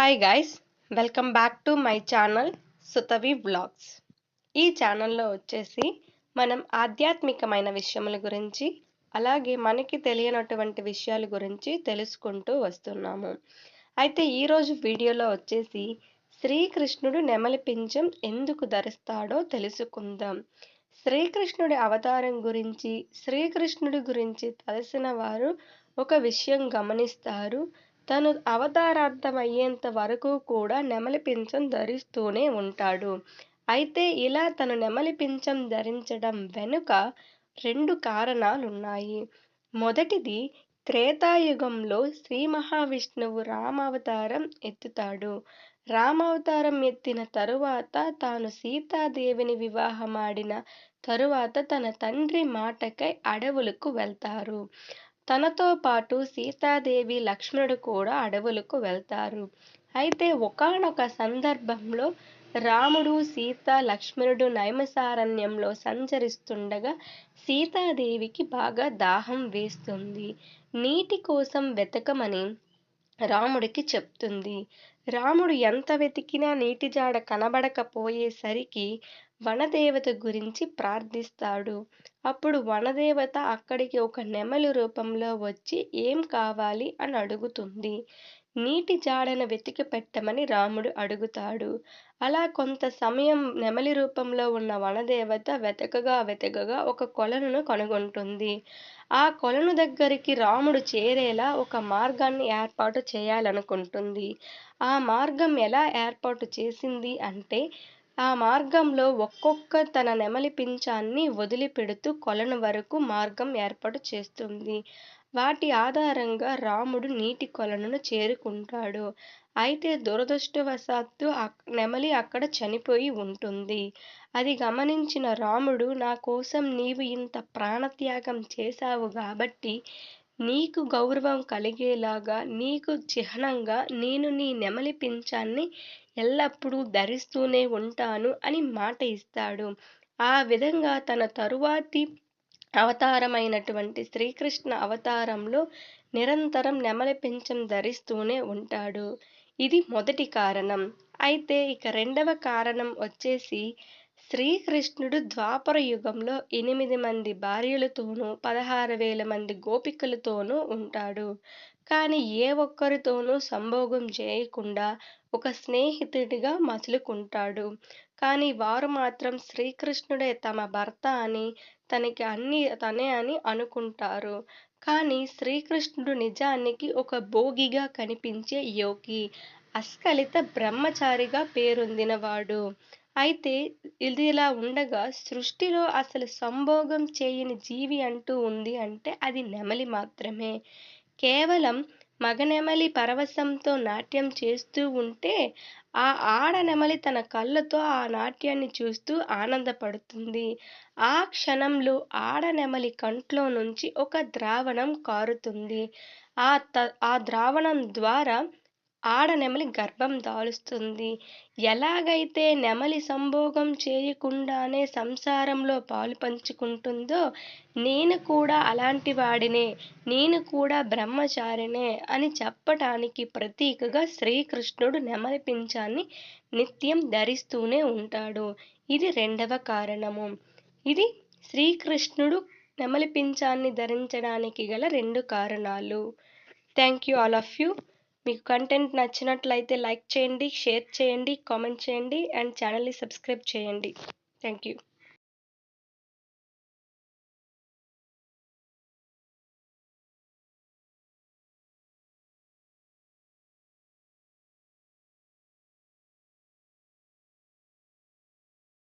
Hi guys welcome back to my channel Suthavi vlogs ఈ ఛానల్లో వచ్చేసి మనం ఆధ్యాత్మికమైన విషయముల గురించి అలాగే మనకి తెలియనటువంటి విషయాల గురించి తెలుసుకుంటూ వస్తున్నాము. అయితే ఈరోజు వీడియోలో వచ్చేసి శ్రీకృష్ణుడు నెమలి పింఛం ఎందుకు ధరిస్తాడో తెలుసుకుందాం. శ్రీకృష్ణుడి అవతారం గురించి శ్రీకృష్ణుడి గురించి తెలిసిన వారు ఒక విషయం గమనిస్తారు. తను అవతారార్థమయ్యేంత వరకు కూడా నెమలి పింఛం ధరిస్తూనే ఉంటాడు. అయితే ఇలా తను నెమలి పింఛం ధరించడం వెనుక రెండు కారణాలున్నాయి. మొదటిది త్రేతాయుగంలో శ్రీ మహావిష్ణువు రామావతారం ఎత్తుతాడు. రామావతారం ఎత్తిన తరువాత తాను సీతాదేవిని వివాహమాడిన తరువాత తన తండ్రి మాటకై అడవులకు వెళ్తారు. తనతో పాటు సీతాదేవి లక్ష్మణుడు కూడా అడవులకు వెళ్తారు. అయితే ఒకానొక సందర్భంలో రాముడు సీత లక్ష్మణుడు నైమసారణ్యంలో సంచరిస్తుండగా సీతాదేవికి బాగా దాహం వేస్తుంది. నీటి కోసం వెతకమని రాముడికి చెప్తుంది. రాముడు ఎంత వెతికినా నీటి జాడ కనబడకపోయేసరికి వనదేవత గురించి ప్రార్థిస్తాడు. అప్పుడు వనదేవత అక్కడికి ఒక నెమలి రూపంలో వచ్చి ఏం కావాలి అని అడుగుతుంది. నీటి జాడను వెతికి పెట్టమని రాముడు అడుగుతాడు. అలా కొంత సమయం నెమలి రూపంలో ఉన్న వనదేవత వెతకగా వెతకగా ఒక కొలను కనుగొంటుంది. ఆ కొలను దగ్గరికి రాముడు చేరేలా ఒక మార్గాన్ని ఏర్పాటు చేయాలనుకుంటుంది. ఆ మార్గం ఎలా ఏర్పాటు చేసింది అంటే ఆ మార్గంలో ఒక్కొక్క తన నెమలి పింఛాన్ని వదిలిపెడుతూ కొలను వరకు మార్గం ఏర్పాటు చేస్తుంది. వాటి ఆధారంగా రాముడు నీటి కొలనును చేరుకుంటాడు. అయితే దురదృష్టవశాత్తు నెమలి అక్కడ చనిపోయి ఉంటుంది. అది గమనించిన రాముడు నా కోసం నీవు ఇంత ప్రాణత్యాగం చేశావు కాబట్టి నీకు గౌరవం కలిగేలాగా నీకు చిహ్నంగా నేను నీ నెమలి పింఛాన్ని ఎల్లప్పుడూ ధరిస్తూనే ఉంటాను అని మాట ఇస్తాడు. ఆ విధంగా తన తరువాతి అవతారమైనటువంటి శ్రీకృష్ణ అవతారంలో నిరంతరం నెమలి పింఛం ధరిస్తూనే ఉంటాడు. ఇది మొదటి కారణం. అయితే ఇక రెండవ కారణం వచ్చేసి శ్రీకృష్ణుడు ద్వాపర యుగంలో ఎనిమిది మంది భార్యలతోనూ పదహారు వేల మంది గోపికలతోనూ ఉంటాడు. కానీ ఏ ఒక్కరితోనూ సంభోగం చేయకుండా ఒక స్నేహితుడిగా మసులుకుంటాడు. కానీ వారు మాత్రం శ్రీకృష్ణుడే తమ భర్త అని తనకి అన్ని తనే అని అనుకుంటారు. కానీ శ్రీకృష్ణుడు నిజానికి ఒక భోగిగా కనిపించే యోగి అస్కలిత బ్రహ్మచారిగా పేరొందినవాడు. అయితే ఇది ఇలా ఉండగా సృష్టిలో అసలు సంభోగం చేయని జీవి అంటూ ఉంది అంటే అది నెమలి మాత్రమే. కేవలం మగనెమలి పరవశంతో నాట్యం చేస్తూ ఉంటే ఆ ఆడనెమలి తన కళ్ళతో ఆ నాట్యాన్ని చూస్తూ ఆనందపడుతుంది. ఆ క్షణంలో ఆడనెమలి కంట్లో నుంచి ఒక ద్రావణం కారుతుంది. ఆ త ఆ ద్రావణం ద్వారా ఆడ నెమలి గర్భం దాలుస్తుంది. ఎలాగైతే నెమలి సంభోగం చేయకుండానే సంసారంలో పాలు పంచుకుంటుందో నేను కూడా అలాంటి వాడినే నేను కూడా బ్రహ్మచారినే అని చెప్పటానికి ప్రతీకగా శ్రీకృష్ణుడు నెమలి పింఛాన్ని నిత్యం ధరిస్తూనే ఉంటాడు. ఇది రెండవ కారణము. ఇది శ్రీకృష్ణుడు నెమలి పింఛాన్ని ధరించడానికి గల రెండు కారణాలు. Thank you all of you. మీకు కంటెంట్ నచ్చినట్లయితే లైక్ చేయండి షేర్ చేయండి కామెంట్ చేయండి అండ్ ఛానల్ని సబ్స్క్రైబ్ చేయండి. Thank you